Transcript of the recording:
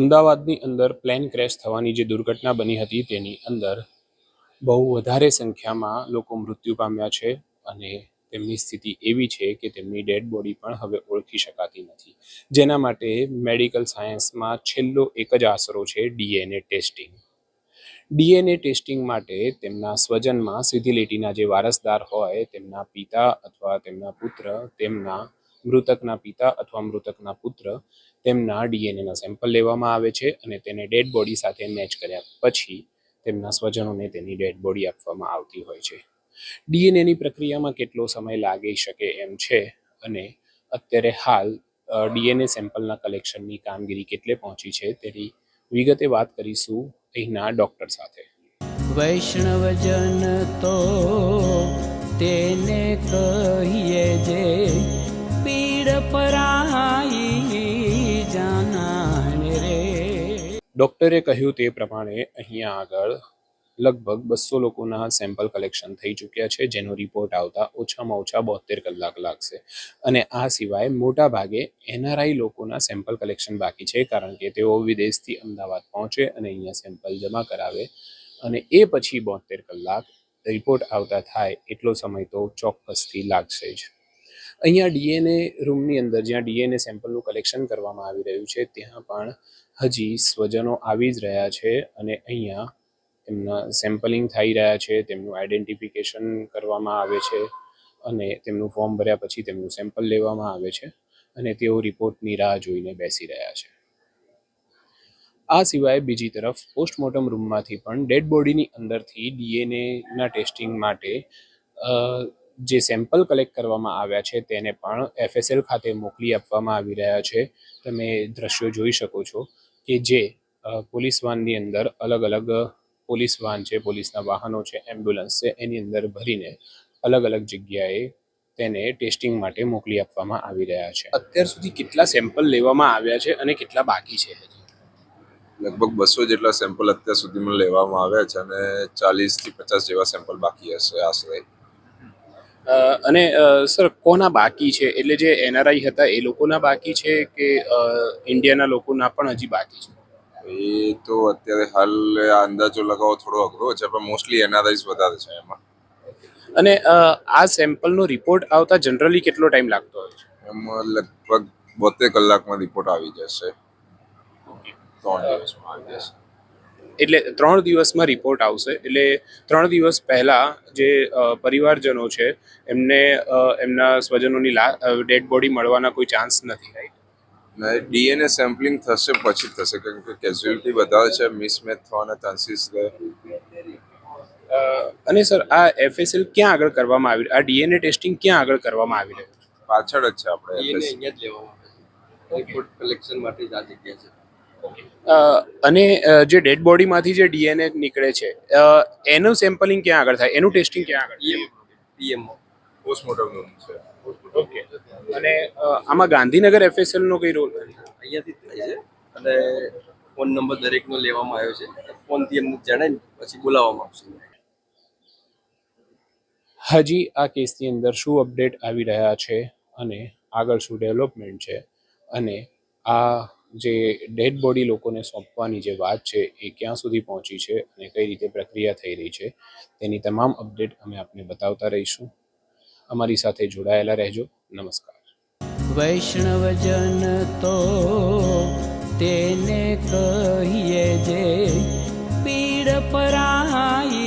અમદાવાદની અંદર plane crash થવાની જે દુર્ઘટના બની હતી તેની અંદર બહુ વધારે સંખ્યામાં લોકો મૃત્યુ પામ્યા છે અને તેમની સ્થિતિ એવી છે કે તેમની ડેડ બોડી પણ હવે ઓળખી શકાતી નથી. જેના માટે મેડિકલ સાયન્સમાં છેલ્લો એક જ આશરો છે ડીએનએ ટેસ્ટિંગ ડીએનએ ટેસ્ટિંગ માટે તેમના સ્વજનમાં સીધી લીટીના જે વારસદાર હોય તેમના પિતા અથવા તેમના પુત્ર તેમના મૃતકના પિતા અથવા મૃતકના પુત્ર તેમના ડીએનએના સેમ્પલ લેવામાં આવે છે અને તેને ડેડ બોડી સાથે મેચ કર્યા પછી તેમના સ્વજનોને તેની ડેડ બોડી આપવામાં આવતી હોય છે. ડીએનએની પ્રક્રિયામાં કેટલો સમય લાગી શકે એમ છે અને અત્યારે હાલ ડીએનએ સેમ્પલના કલેક્શનની કામગીરી કેટલે પહોંચી છે તેની વિગતે વાત કરીશું અહીંના ડૉક્ટર સાથે. વૈષ્ણવજન તો તેને કહીએ જે પીડ પરાઈ જાનાને રે. ડૉક્ટરે કહ્યું તે પ્રમાણે અહીંયા આગળ લગભગ બસો લોકોના સેમ્પલ કલેક્શન થઈ ચૂક્યા છે, જેનો રિપોર્ટ આવતા ઓછામાં ઓછા બોતેર કલાક લાગશે. અને આ સિવાય મોટા ભાગે એનઆરઆઈ લોકોના સેમ્પલ કલેક્શન બાકી છે, કારણ કે તેઓ વિદેશથી અમદાવાદ પહોંચે અને અહીંયા સેમ્પલ જમા કરાવે. અને એ પછી બોતેર કલાક રિપોર્ટ આવતા થાય એટલો સમય તો ચોક્કસથી લાગશે જ. અહીંયા ડીએનએ રૂમની અંદર જ્યાં ડીએનએ સેમ્પલનું કલેક્શન કરવામાં આવી રહ્યું છે, ત્યાં પણ હજી સ્વજનો આવી જ રહ્યા છે અને અહીંયા તેમના સેમ્પલિંગ થઈ રહ્યા છે, તેમનું આઈડેન્ટિફિકેશન કરવામાં આવે છે અને તેમનું ફોર્મ ભર્યા પછી તેમનું સેમ્પલ લેવામાં આવે છે અને તેઓ રિપોર્ટની રાહ જોઈને બેસી રહ્યા છે. આ સિવાય બીજી તરફ પોસ્ટમોર્ટમ રૂમમાંથી પણ ડેડ બોડીની અંદરથી ડીએનએના ટેસ્ટિંગ માટે જે સેમ્પલ કલેક્ટ કરવામાં આવ્યા છે તેને પણ એફએસએલ ખાતે મોકલી આપવામાં આવી રહ્યા છે. તમે દ્રશ્યો જોઈ શકો છો કે જે પોલીસ વાનની અંદર અલગ અલગ પોલીસ વાન છે, પોલીસના વાહનો છે એમ્બ્યુલન્સ છે, એની અંદર ભરીને અલગ અલગ જગ્યાએ તેને ટેસ્ટિંગ માટે મોકલી આપવામાં આવી રહ્યા છે. અત્યાર સુધી કેટલા સેમ્પલ લેવામાં આવ્યા છે અને કેટલા બાકી છે? લગભગ બસો જેટલા સેમ્પલ અત્યાર સુધીમાં લેવામાં આવ્યા છે અને ચાલીસથી પચાસ જેવા સેમ્પલ બાકી હશે આશરે. અને સર કોના બાકી છે? એટલે જે એનઆરઆઈ હતા એ લોકોના બાકી છે કે ઇન્ડિયાના લોકોના પણ હજી બાકી છે? એ તો અત્યારે હાલ આ અંદાજો લગાવો થોડો અઘરો છે પણ મોસ્ટલી એનઆરઆઈસ વધારે છે એમાં. અને આ સેમ્પલનો રિપોર્ટ આવતા જનરલી કેટલો ટાઈમ લાગતો હોય છે? એમાં લગભગ બોતેર કલાકમાં રિપોર્ટ આવી જશે. ત્રણ દિવસમાં આવી જશે. એટલે ત્રણ દિવસમાં રિપોર્ટ આવશે. એટલે ત્રણ દિવસ પહેલાં જે પરિવારજનો છે એમને એમના સ્વજનોની ડેડ બોડી મળવાના કોઈ ચાન્સ નથી રાઈટ ડીએનએ સેમ્પલિંગ થશે પછી થશે. કારણ કે કેઝ્યુઅલિટી વધારે છે મિસમેચ થવાના ચાન્સીસ અને સર આ એફએસએલ ક્યાં આગળ કરવામાં આવી આ ડીએનએ ટેસ્ટિંગ ક્યાં આગળ કરવામાં આવી રહ્યું પાછળ જ છે આપણે અહીંયા જ લેવામાં આવે રિપોર્ટ કલેક્શન માટે જ આ જગ્યા છે. અને જે ડેડ બોડીમાંથી જે ડીએનએ નીકળે છે એનું સેમ્પલિંગ ક્યાં આગળ થાય? એનું ટેસ્ટિંગ ક્યાં આગળ પીએમ પીએમ પોસ્ટમોર્ટમ રૂમ છે. ઓકે અને આમાં ગાંધીનગર એફએસએલ નો કઈ રોલ અહીંયાથી થાય છે. અને ફોન નંબર દરેકનો લેવામાં આવ્યો છે. ફોનથી એમને જણાય પછી બોલાવવામાં આવશે. હજી આ કેસની અંદર શું અપડેટ આવી રહ્યા છે અને આગળ શું ડેવલપમેન્ટ છે? અને આ જે ડેડ બોડી લોકોને સોંપવાની જે વાત છે એ ક્યાં સુધી પહોંચી છે અને કઈ રીતે પ્રક્રિયા થઈ રહી છે, તેની તમામ અપડેટ અમે આપને બતાવતા રહીશું. અમારી સાથે જોડાયેલા રહેજો. નમસ્કાર. વૈષ્ણવજન તો તેને કહીએ જે પીડ પરાય